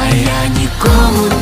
а я нікому не